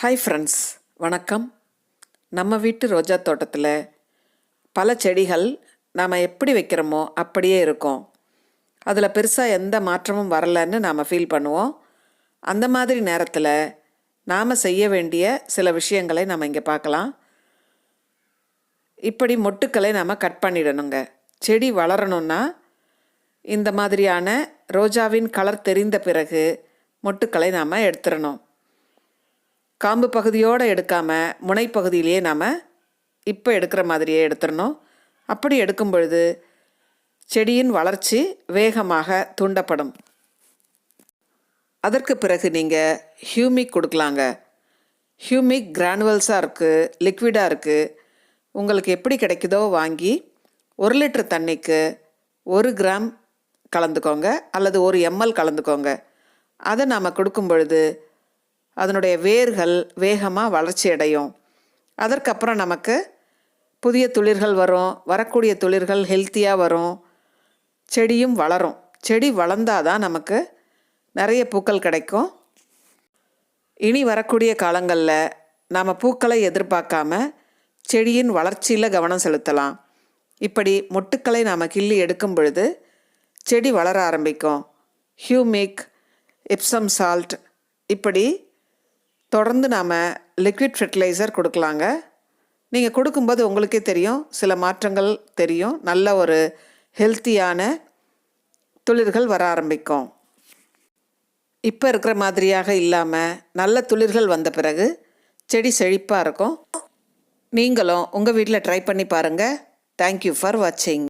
Hi friends வணக்கம். நம்ம வீட்டு ரோஜா தோட்டத்தில் பல செடிகள் நாம் எப்படி வைக்கிறோமோ அப்படியே இருக்கும். அதில் பெருசாக எந்த மாற்றமும் வரலன்னு நாம் ஃபீல் பண்ணுவோம். அந்த மாதிரி நேரத்தில் நாம் செய்ய வேண்டிய சில விஷயங்களை நம்ம இங்கே பார்க்கலாம். இப்படி மொட்டுக்களை நாம் கட் பண்ணிடணுங்க. செடி வளரணும்னா இந்த மாதிரியான ரோஜாவின் கலர் தெரிந்த பிறகு மொட்டுக்களை நாம் எடுத்துடணும். காம்பு பகுதியோடு எடுக்காமல் முனைப்பகுதியிலேயே நாம் இப்போ எடுக்கிற மாதிரியே எடுத்துடணும். அப்படி எடுக்கும் பொழுது செடியின் வளர்ச்சி வேகமாக தூண்டப்படும். அதற்கு பிறகு நீங்கள் ஹியூமிக் கொடுக்கலாங்க. ஹியூமிக் கிரானுவல்ஸாக இருக்குது லிக்விடாக இருக்குது உங்களுக்கு எப்படி கிடைக்குதோ வாங்கி ஒரு லிட்டர் தண்ணிக்கு ஒரு கிராம் கலந்துக்கோங்க அல்லது ஒரு எம்எல் கலந்துக்கோங்க. அதை நாம் கொடுக்கும் பொழுது அதனுடைய வேர்கள் வேகமாக வளர்ச்சி அடையும். அதற்கப்புறம் நமக்கு புதிய துளிர்கள் வரும் வரக்கூடிய துளிர்கள் ஹெல்த்தியாக வரும் செடியும் வளரும். செடி வளர்ந்தால் தான் நமக்கு நிறைய பூக்கள் கிடைக்கும். இனி வரக்கூடிய காலங்களில் நாம் பூக்களை எதிர்பார்க்காம செடியின் வளர்ச்சியில் கவனம் செலுத்தலாம். இப்படி மொட்டுக்களை நாம் கிள்ளி எடுக்கும் பொழுது செடி வளர ஆரம்பிக்கும். ஹியூமிக் எப்சம் சால்ட் இப்படி தொடர்ந்து நாம் லிக்விட் ஃபெர்டிலைசர் கொடுக்கலாங்க. நீங்கள் கொடுக்கும்போது உங்களுக்கே தெரியும். சில மாற்றங்கள் தெரியும். நல்ல ஒரு ஹெல்த்தியான துளிர்கள் வர ஆரம்பிக்கும். இப்போ இருக்கிற மாதிரியாக இல்லாமல் நல்ல துளிர்கள் வந்த பிறகு செடி செழிப்பாக இருக்கும். நீங்களும் உங்கள் வீட்டில் ட்ரை பண்ணி பாருங்கள் தேங்க்யூ ஃபார் வாட்சிங்